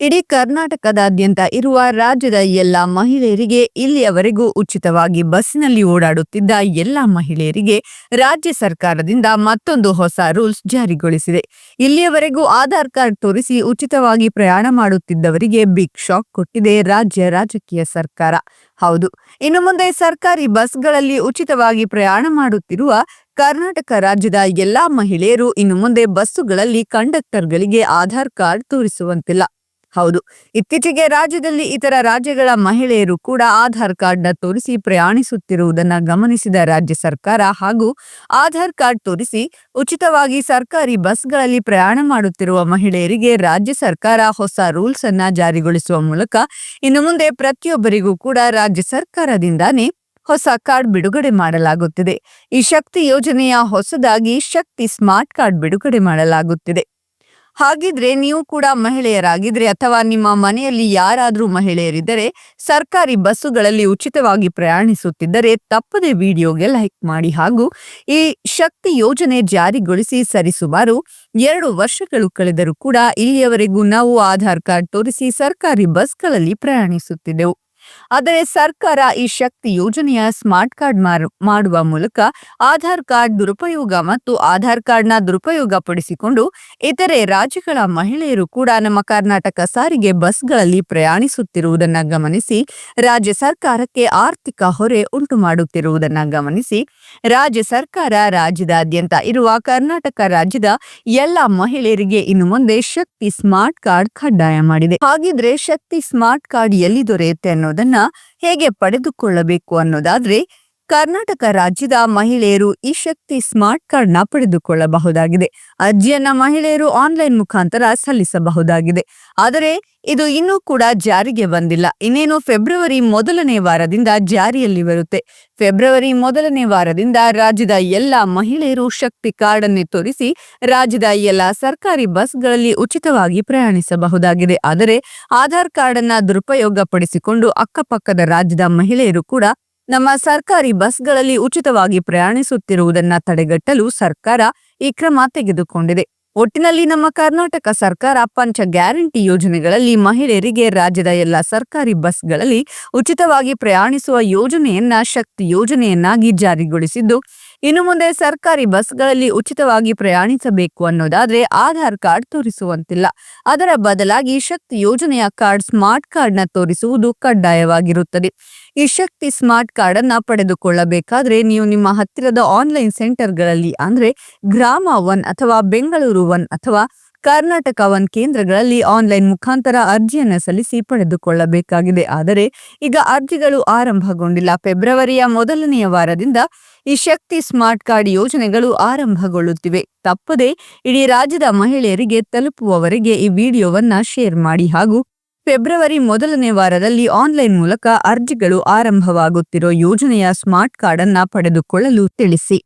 ಇಡೀ ಕರ್ನಾಟಕದಾದ್ಯಂತ ಇರುವ ರಾಜ್ಯದ ಎಲ್ಲ ಮಹಿಳೆಯರಿಗೆ ಇಲ್ಲಿಯವರೆಗೂ ಉಚಿತವಾಗಿ ಬಸ್ಸಿನಲ್ಲಿ ಓಡಾಡುತ್ತಿದ್ದ ಎಲ್ಲ ಮಹಿಳೆಯರಿಗೆ ರಾಜ್ಯ ಸರ್ಕಾರದಿಂದ ಮತ್ತೊಂದು ಹೊಸ ರೂಲ್ಸ್ ಜಾರಿಗೊಳಿಸಿದೆ. ಇಲ್ಲಿಯವರೆಗೂ ಆಧಾರ್ ಕಾರ್ಡ್ ತೋರಿಸಿ ಉಚಿತವಾಗಿ ಪ್ರಯಾಣ ಮಾಡುತ್ತಿದ್ದವರಿಗೆ ಬಿಗ್ ಶಾಕ್ ಕೊಟ್ಟಿದೆ ರಾಜ್ಯ ರಾಜಕೀಯ ಸರ್ಕಾರ. ಹೌದು, ಇನ್ನು ಮುಂದೆ ಸರ್ಕಾರಿ ಬಸ್ಗಳಲ್ಲಿ ಉಚಿತವಾಗಿ ಪ್ರಯಾಣ ಮಾಡುತ್ತಿರುವ ಕರ್ನಾಟಕ ರಾಜ್ಯದ ಎಲ್ಲಾ ಮಹಿಳೆಯರು ಇನ್ನು ಮುಂದೆ ಬಸ್ಸುಗಳಲ್ಲಿ ಕಂಡಕ್ಟರ್ಗಳಿಗೆ ಆಧಾರ್ ಕಾರ್ಡ್ ತೋರಿಸುವಂತಿಲ್ಲ. ಹೌದು. ಇತ್ತೀಚೆಗೆ ರಾಜ್ಯದಲ್ಲಿ ಇತರ ರಾಜ್ಯಗಳ ಮಹಿಳೆಯರು ಕೂಡ ಆಧಾರ್ ಕಾರ್ಡ್ನ ತೋರಿಸಿ ಪ್ರಯಾಣಿಸುತ್ತಿರುವುದನ್ನು ಗಮನಿಸಿದ ರಾಜ್ಯ ಸರ್ಕಾರ ಹಾಗೂ ಆಧಾರ್ ಕಾರ್ಡ್ ತೋರಿಸಿ ಉಚಿತವಾಗಿ ಸರ್ಕಾರಿ ಬಸ್ಗಳಲ್ಲಿ ಪ್ರಯಾಣ ಮಾಡುತ್ತಿರುವ ಮಹಿಳೆಯರಿಗೆ ರಾಜ್ಯ ಸರ್ಕಾರ ಹೊಸ ರೂಲ್ಸ್ ಅನ್ನ ಜಾರಿಗೊಳಿಸುವ ಮೂಲಕ ಇನ್ನು ಮುಂದೆ ಪ್ರತಿಯೊಬ್ಬರಿಗೂ ಕೂಡ ರಾಜ್ಯ ಸರ್ಕಾರದಿಂದಾನೇ ಹೊಸ ಕಾರ್ಡ್ ಬಿಡುಗಡೆ ಮಾಡಲಾಗುತ್ತಿದೆ. ಈ ಶಕ್ತಿ ಯೋಜನೆಯ ಹೊಸದಾಗಿ ಶಕ್ತಿ ಸ್ಮಾರ್ಟ್ ಕಾರ್ಡ್ ಬಿಡುಗಡೆ ಮಾಡಲಾಗುತ್ತಿದೆ. ಹಾಗಿದ್ರೆ ನೀವು ಕೂಡ ಮಹಿಳೆಯರಾಗಿದ್ರೆ ಅಥವಾ ನಿಮ್ಮ ಮನೆಯಲ್ಲಿ ಯಾರಾದರೂ ಮಹಿಳೆಯರಿದ್ದರೆ ಸರ್ಕಾರಿ ಬಸ್ಸುಗಳಲ್ಲಿ ಉಚಿತವಾಗಿ ಪ್ರಯಾಣಿಸುತ್ತಿದ್ದರೆ ತಪ್ಪದೆ ವಿಡಿಯೋಗೆ ಲೈಕ್ ಮಾಡಿ ಹಾಗೂ ಈ ಶಕ್ತಿ ಯೋಜನೆ ಜಾರಿಗೊಳಿಸಿ ಸರಿಸುಮಾರು ಎರಡು ವರ್ಷಗಳು ಕಳೆದರೂ ಕೂಡ ಇಲ್ಲಿಯವರೆಗೂ ನಾವು ಆಧಾರ್ ಕಾರ್ಡ್ ತೋರಿಸಿ ಸರ್ಕಾರಿ ಬಸ್ಗಳಲ್ಲಿ ಪ್ರಯಾಣಿಸುತ್ತಿದ್ದೆವು. ಆದರೆ ಸರ್ಕಾರ ಈ ಶಕ್ತಿ ಯೋಜನೆಯ ಸ್ಮಾರ್ಟ್ ಕಾರ್ಡ್ ಮಾಡುವ ಮೂಲಕ ಆಧಾರ್ ಕಾರ್ಡ್ ದುರುಪಯೋಗ ಮತ್ತು ಆಧಾರ್ ಕಾರ್ಡ್ನ ದುರುಪಯೋಗ ಪಡಿಸಿಕೊಂಡು ಇತರೆ ರಾಜ್ಯಗಳ ಮಹಿಳೆಯರು ಕೂಡ ನಮ್ಮ ಕರ್ನಾಟಕ ಸಾರಿಗೆ ಬಸ್ಗಳಲ್ಲಿ ಪ್ರಯಾಣಿಸುತ್ತಿರುವುದನ್ನ ಗಮನಿಸಿ, ರಾಜ್ಯ ಸರ್ಕಾರಕ್ಕೆ ಆರ್ಥಿಕ ಹೊರೆ ಉಂಟು ಮಾಡುತ್ತಿರುವುದನ್ನ ಗಮನಿಸಿ, ರಾಜ್ಯ ಸರ್ಕಾರ ರಾಜ್ಯದಾದ್ಯಂತ ಇರುವ ಕರ್ನಾಟಕ ರಾಜ್ಯದ ಎಲ್ಲ ಮಹಿಳೆಯರಿಗೆ ಇನ್ನು ಮುಂದೆ ಶಕ್ತಿ ಸ್ಮಾರ್ಟ್ ಕಾರ್ಡ್ ಕಡ್ಡಾಯ ಮಾಡಿದೆ. ಹಾಗಿದ್ರೆ ಶಕ್ತಿ ಸ್ಮಾರ್ಟ್ ಕಾರ್ಡ್ ಎಲ್ಲಿ ದೊರೆಯುತ್ತೆ ಅನ್ನೋದನ್ನ ಹೇಗೆ ಪಡೆದುಕೊಳ್ಳಬೇಕು ಅನ್ನೋದಾದ್ರೆ ಕರ್ನಾಟಕ ರಾಜ್ಯದ ಮಹಿಳೆಯರು ಈ ಶಕ್ತಿ ಸ್ಮಾರ್ಟ್ ಕಾರ್ಡ್ನ ಪಡೆದುಕೊಳ್ಳಬಹುದಾಗಿದೆ. ಅರ್ಜಿಯನ್ನ ಮಹಿಳೆಯರು ಆನ್ಲೈನ್ ಮುಖಾಂತರ ಸಲ್ಲಿಸಬಹುದಾಗಿದೆ. ಆದರೆ ಇದು ಇನ್ನೂ ಕೂಡ ಜಾರಿಗೆ ಬಂದಿಲ್ಲ. ಇನ್ನೇನು ಫೆಬ್ರವರಿ ಮೊದಲನೇ ವಾರದಿಂದ ಜಾರಿಯಲ್ಲಿ ಬರುತ್ತೆ. ಫೆಬ್ರವರಿ ಮೊದಲನೇ ವಾರದಿಂದ ರಾಜ್ಯದ ಎಲ್ಲ ಮಹಿಳೆಯರು ಶಕ್ತಿ ಕಾರ್ಡ್ ಅನ್ನೇ ತೋರಿಸಿ ರಾಜ್ಯದ ಎಲ್ಲ ಸರ್ಕಾರಿ ಬಸ್ಗಳಲ್ಲಿ ಉಚಿತವಾಗಿ ಪ್ರಯಾಣಿಸಬಹುದಾಗಿದೆ. ಆದರೆ ಆಧಾರ್ ಕಾರ್ಡ್ ಅನ್ನ ದುರುಪಯೋಗ ಪಡಿಸಿಕೊಂಡು ಅಕ್ಕಪಕ್ಕದ ರಾಜ್ಯದ ಮಹಿಳೆಯರು ಕೂಡ ನಮ್ಮ ಸರ್ಕಾರಿ ಬಸ್ಗಳಲ್ಲಿ ಉಚಿತವಾಗಿ ಪ್ರಯಾಣಿಸುತ್ತಿರುವುದನ್ನ ತಡೆಗಟ್ಟಲು ಸರ್ಕಾರ ಈ ಕ್ರಮ ತೆಗೆದುಕೊಂಡಿದೆ. ಒಟ್ಟಿನಲ್ಲಿ ನಮ್ಮ ಕರ್ನಾಟಕ ಸರ್ಕಾರ ಪಂಚ ಗ್ಯಾರಂಟಿ ಯೋಜನೆಗಳಲ್ಲಿ ಮಹಿಳೆಯರಿಗೆ ರಾಜ್ಯದ ಎಲ್ಲ ಸರ್ಕಾರಿ ಬಸ್ಗಳಲ್ಲಿ ಉಚಿತವಾಗಿ ಪ್ರಯಾಣಿಸುವ ಯೋಜನೆಯನ್ನ ಶಕ್ತಿ ಯೋಜನೆಯನ್ನಾಗಿ ಜಾರಿಗೊಳಿಸಿದ್ದು ಇನ್ನು ಮುಂದೆ ಸರ್ಕಾರಿ ಬಸ್ಗಳಲ್ಲಿ ಉಚಿತವಾಗಿ ಪ್ರಯಾಣಿಸಬೇಕು ಅನ್ನೋದಾದ್ರೆ ಆಧಾರ್ ಕಾರ್ಡ್ ತೋರಿಸುವಂತಿಲ್ಲ. ಅದರ ಬದಲಾಗಿ ಶಕ್ತಿ ಯೋಜನೆಯ ಕಾರ್ಡ್, ಸ್ಮಾರ್ಟ್ ಕಾರ್ಡ್ನ ತೋರಿಸುವುದು ಕಡ್ಡಾಯವಾಗಿರುತ್ತದೆ. ಈ ಶಕ್ತಿ ಸ್ಮಾರ್ಟ್ ಕಾರ್ಡ್ ಅನ್ನ ಪಡೆದುಕೊಳ್ಳಬೇಕಾದ್ರೆ ನೀವು ನಿಮ್ಮ ಹತ್ತಿರದ ಆನ್ಲೈನ್ ಸೆಂಟರ್ಗಳಲ್ಲಿ ಅಂದ್ರೆ ಗ್ರಾಮ ಒನ್ ಅಥವಾ ಬೆಂಗಳೂರು ಒನ್ ಅಥವಾ ಕರ್ನಾಟಕ ಒನ್ ಕೇಂದ್ರಗಳಲ್ಲಿ ಆನ್ಲೈನ್ ಮುಖಾಂತರ ಅರ್ಜಿಯನ್ನು ಸಲ್ಲಿಸಿ ಪಡೆದುಕೊಳ್ಳಬೇಕಾಗಿದೆ. ಆದರೆ ಈಗ ಅರ್ಜಿಗಳು ಆರಂಭಗೊಂಡಿಲ್ಲ. ಫೆಬ್ರವರಿಯ ಮೊದಲನೆಯ ವಾರದಿಂದ ಈ ಶಕ್ತಿ ಸ್ಮಾರ್ಟ್ ಕಾರ್ಡ್ ಯೋಜನೆಗಳು ಆರಂಭಗೊಳ್ಳುತ್ತಿವೆ. ತಪ್ಪದೆ ಇಡೀ ರಾಜ್ಯದ ಮಹಿಳೆಯರಿಗೆ ತಲುಪುವವರೆಗೆ ಈ ವಿಡಿಯೋವನ್ನ ಶೇರ್ ಮಾಡಿ ಹಾಗೂ ಫೆಬ್ರವರಿ ಮೊದಲನೇ ವಾರದಲ್ಲಿ ಆನ್ಲೈನ್ ಮೂಲಕ ಅರ್ಜಿಗಳು ಆರಂಭವಾಗುತ್ತಿರೋ ಯೋಜನೆಯ ಸ್ಮಾರ್ಟ್ ಕಾರ್ಡ್ ಅನ್ನ ಪಡೆದುಕೊಳ್ಳಲು ತಿಳಿಸಿ.